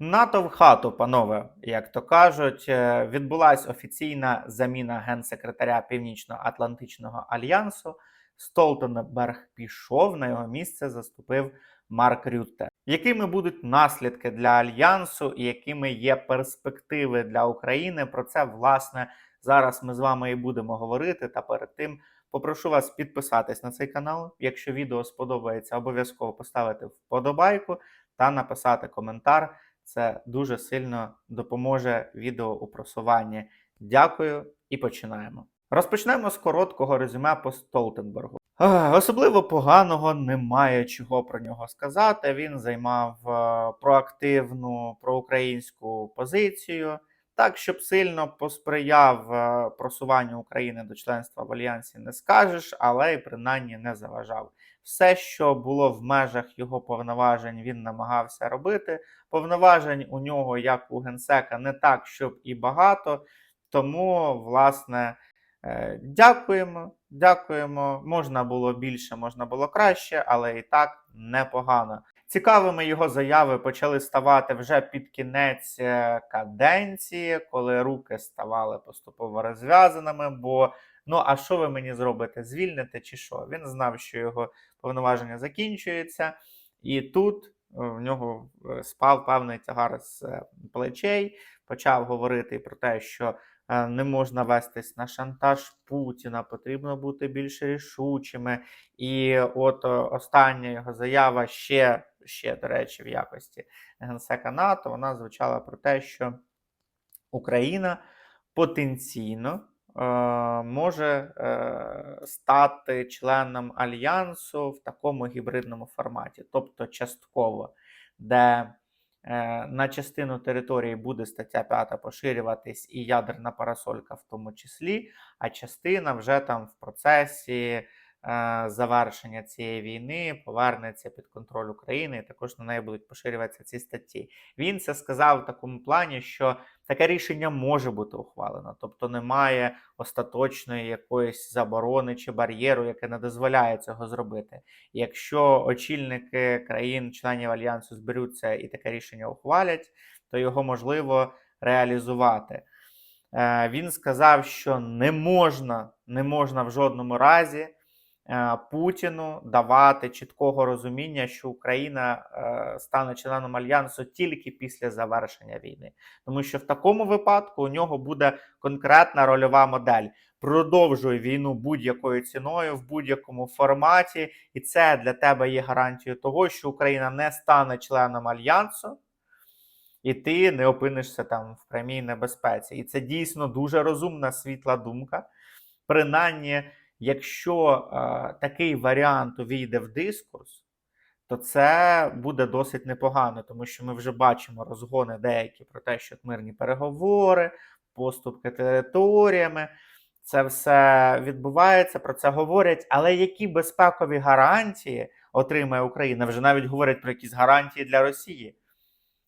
НАТО в хату, панове, як то кажуть, Е, відбулася офіційна заміна генсекретаря Північно-Атлантичного альянсу. Столтенберг пішов, на його місце заступив Марк Рютте. Якими будуть наслідки для альянсу і якими є перспективи для України? Про це власне зараз ми з вами і будемо говорити. Та перед тим попрошу вас підписатись на цей канал. Якщо відео сподобається, обов'язково поставити вподобайку та написати коментар. Це дуже сильно допоможе відео у просуванні. Дякую і починаємо. Розпочнемо з короткого резюме по Столтенбергу. Особливо поганого немає чого про нього сказати. Він займав е, проактивну проукраїнську позицію, так щоб сильно посприяв е, просуванню України до членства в альянсі, не скажеш, але й принаймні не заважав. Все, що було в межах його повноважень, він намагався робити. Повноважень у нього, як у генсека, не так, щоб і багато. Тому, власне, е, дякуємо, дякуємо. Можна було більше, можна було краще, але і так непогано. Цікавими його заяви почали ставати вже під кінець е, каденції, коли руки ставали поступово розв'язаними. Бо ну а що ви мені зробите? Звільните чи що? Він знав, що його повноваження закінчується, і тут е, в нього е, спав певний тягар з е, плечей, почав говорити про те, що не можна вестись на шантаж Путіна, потрібно бути більш рішучими. І от остання його заява ще, ще, до речі, в якості генсека НАТО, вона звучала про те, що Україна потенційно може е, стати членом альянсу в такому гібридному форматі, тобто частково, де е, на частину території буде стаття 5 поширюватись і ядерна парасолька в тому числі, а частина вже там в процесі е, завершення цієї війни повернеться під контроль України, і також на неї будуть поширюватися ці статті. Він це сказав в такому плані, що таке рішення може бути ухвалено, тобто немає остаточної якоїсь заборони чи бар'єру, яке не дозволяє цього зробити. Якщо очільники країн-членів альянсу зберуться і таке рішення ухвалять, то його можливо реалізувати. Е, Він сказав, що не можна, не можна в жодному разі Путіну давати чіткого розуміння, що Україна е, стане членом альянсу тільки після завершення війни, тому що в такому випадку у нього буде конкретна рольова модель. Продовжуй війну будь-якою ціною в будь-якому форматі, і це для тебе є гарантією того, що Україна не стане членом альянсу і ти не опинишся там в прямій небезпеці. І це дійсно дуже розумна світла думка. Принаймні, якщо е, такий варіант увійде в дискурс, то це буде досить непогано, тому що ми вже бачимо розгони деякі про те, що мирні переговори, поступки територіями. Це все відбувається, про це говорять. Але які безпекові гарантії отримає Україна? Вже навіть говорять про якісь гарантії для Росії.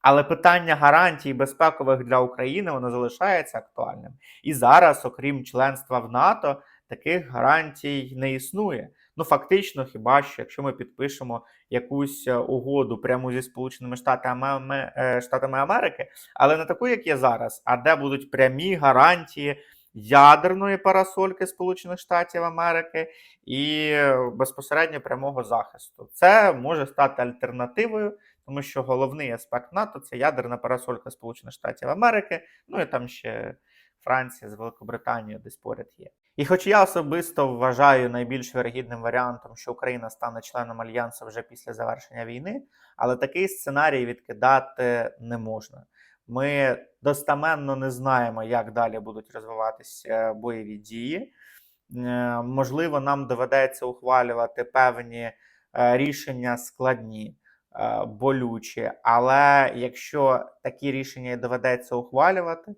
Але питання гарантій безпекових для України воно залишається актуальним. І зараз, окрім членства в НАТО, таких гарантій не існує. Ну фактично, хіба що якщо ми підпишемо якусь е, угоду прямо зі Сполученими Штатами, е, Штатами Америки, але не таку, як є зараз, а де будуть прямі гарантії ядерної парасольки Сполучених Штатів Америки і е, безпосередньо прямого захисту, це може стати альтернативою тому що головний аспект НАТО це ядерна парасолька Сполучених Штатів Америки, ну і там ще Франція з Великобританією десь поряд є. І хоч я особисто вважаю найбільш вирогідним варіантом, що Україна стане членом альянсу вже після завершення війни, але такий сценарій відкидати не можна. Ми достаменно не знаємо, як далі будуть розвиватися бойові дії. Е, Можливо, нам доведеться ухвалювати певні е, рішення складні е, болючі. Але якщо такі рішення доведеться ухвалювати,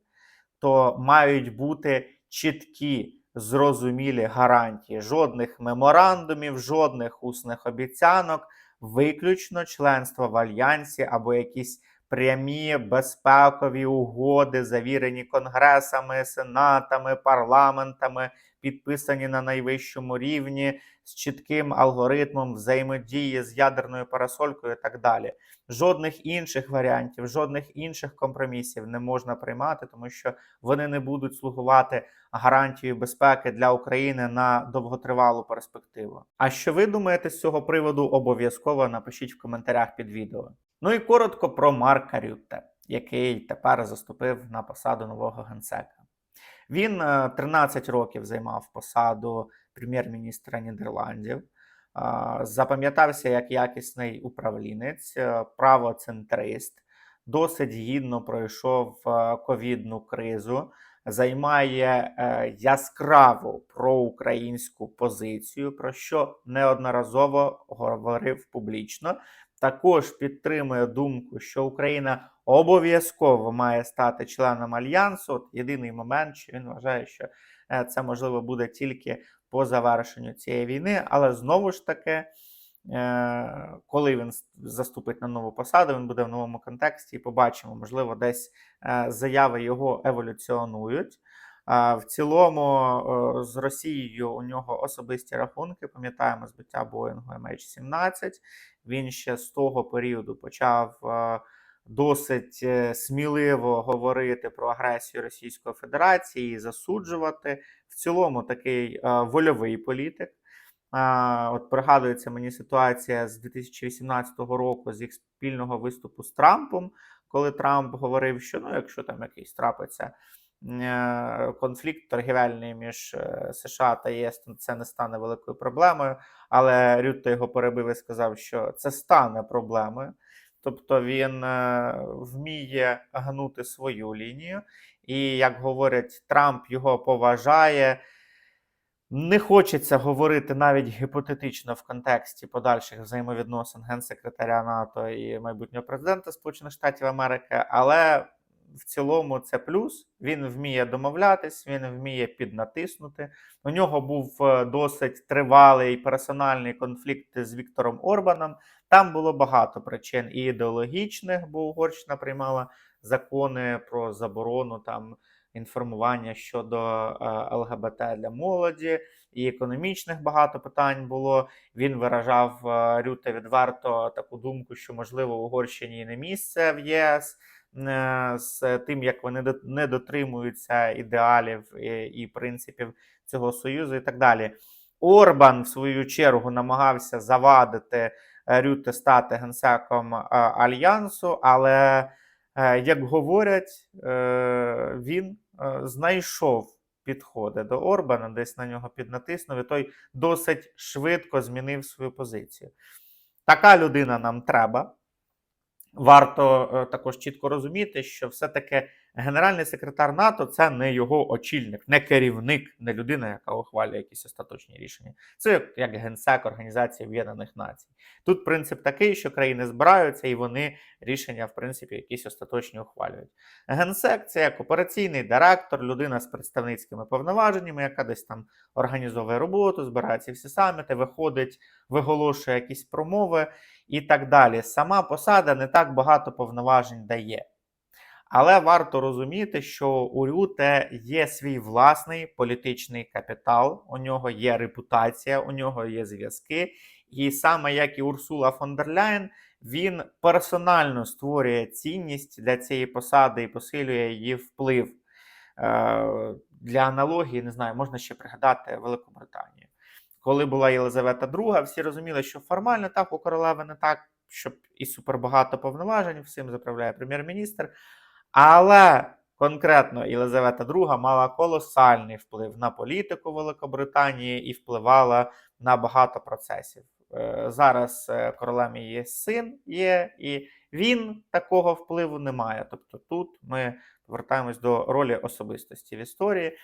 то мають бути чіткі, зрозумілі гарантії. Жодних меморандумів, жодних усних обіцянок, виключно членство в альянсі або якісь прямі безпекові угоди, завірені конгресами, сенатами, парламентами, підписані на найвищому рівні з чітким алгоритмом взаємодії з ядерною парасолькою і так далі. Жодних інших варіантів, жодних інших компромісів не можна приймати, тому що вони не будуть слугувати гарантією безпеки для України на довготривалу перспективу. А що ви думаєте з цього приводу? Обов'язково напишіть в коментарях під відео. Ну і коротко про Марка Рютте, який тепер заступив на посаду нового генсека. Він е, 13 років займав посаду прем'єр-міністра Нідерландів. Е, Запам'ятався як якісний управлінець, е, правоцентрист, досить гідно пройшов е, ковідну кризу, займає е, яскраву проукраїнську позицію, про що неодноразово говорив публічно. Також підтримує думку, що Україна обов'язково має стати членом альянсу. От єдиний момент, що він вважає, що е, це можливо буде тільки по завершенню цієї війни, але знову ж таки. Е, Коли він заступить на нову посаду, він буде в новому контексті і побачимо, можливо, десь е, заяви його еволюціонують. А В цілому з Росією у нього особисті рахунки. Пам'ятаємо збиття Боїнгу MH17. Він ще з того періоду почав е, досить е, сміливо говорити про агресію Російської Федерації і засуджувати. В цілому такий е, вольовий політик. От пригадується мені ситуація з 2018 року з їх спільного виступу з Трампом, коли Трамп говорив, що ну, якщо там якийсь трапиться конфлікт торгівельний між е, США та ЄС, це не стане великою проблемою. Але Рютте його перебив і сказав, що це стане проблемою. Тобто він е, вміє гнути свою лінію, і як говорять, Трамп його поважає. Не хочеться говорити навіть гіпотетично в контексті подальших взаємовідносин генсекретаря НАТО і майбутнього президента Сполучених Штатів Америки, але в цілому це плюс. Він вміє домовлятись, він вміє піднатиснути. У нього був е, досить тривалий персональний конфлікт з Віктором Орбаном. Там було багато причин і ідеологічних, бо Угорщина приймала закони про заборону там інформування щодо е, ЛГБТ для молоді, і економічних багато питань було. Він виражав е, Рюте відверто таку думку, що можливо в Угорщині не місце в ЄС. Е, З тим, як вони не дотримуються ідеалів і, принципів цього союзу, і так далі. Орбан, в свою чергу, намагався завадити Рюте стати генсеком е, альянсу, але Е, Як говорять, він знайшов підходи до Орбана, десь на нього піднатиснув, і той досить швидко змінив свою позицію. Така людина нам треба. Варто е, також чітко розуміти, що все-таки генеральний секретар НАТО це не його очільник, не керівник, не людина, яка ухвалює якісь остаточні рішення. Це як- генсек Організації Об'єднаних Націй. Тут принцип такий, що країни збираються і вони рішення, в принципі, якісь остаточні ухвалюють. Генсек це як операційний директор, людина з представницькими повноваженнями, яка десь там організовує роботу, збирає ці всі саміти, виходить, виголошує якісь промови і так далі. Сама посада не так багато повноважень дає. Але варто розуміти, що у Рюте є свій власний політичний капітал, у нього є репутація, у нього є зв'язки. І саме як і Урсула фон дер Ляєн, він персонально створює цінність для цієї посади і посилює її вплив. Е, Для аналогії, не знаю, можна ще пригадати Велику Британію. Коли була Єлизавета II, всі розуміли, що формально так у королеви не так, щоб і супербагато повноважень, всім заправляє прем'єр-міністр. Але конкретно Єлизавета II мала колосальний вплив на політику Великобританії і впливала на багато процесів. Е, Зараз е, королем її син є, і він такого впливу не має. Тобто тут ми повертаємось до ролі особистості в історії.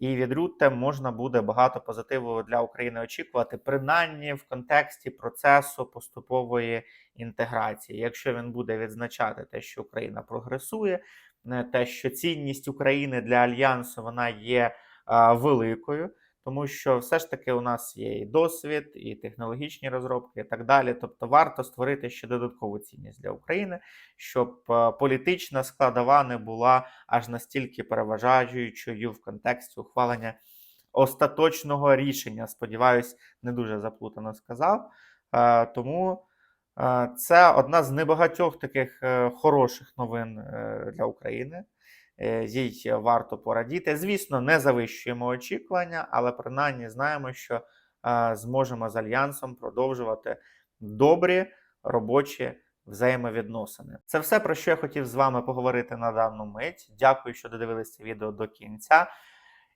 І від Рюте можна буде багато позитиву для України очікувати, принаймні в контексті процесу поступової інтеграції. Якщо він буде відзначати те, що Україна прогресує, е, те, що цінність України для альянсу вона є великою, тому що все ж таки у нас є і досвід, і технологічні розробки, і так далі. Тобто варто створити ще додаткову цінність для України, щоб е, політична складова не була аж настільки переважаючою в контексті ухвалення остаточного рішення. Сподіваюсь, не дуже заплутано сказав. Е, Тому е, це одна з небагатьох таких хороших новин для України. Е, Їй варто порадіти. Звісно, не завищуємо очікування, але принаймні знаємо, що е, зможемо з альянсом продовжувати добрі робочі взаємовідносини. Це все про що я хотів з вами поговорити на дану мить. Дякую, що додивились це відео до кінця.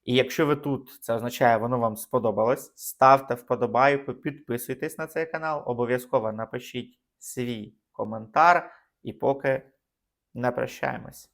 І якщо ви тут, це означає, воно вам сподобалось. Ставте вподобайку, підписуйтесь на цей канал, обов'язково напишіть свій коментар. І поки не прощаємось.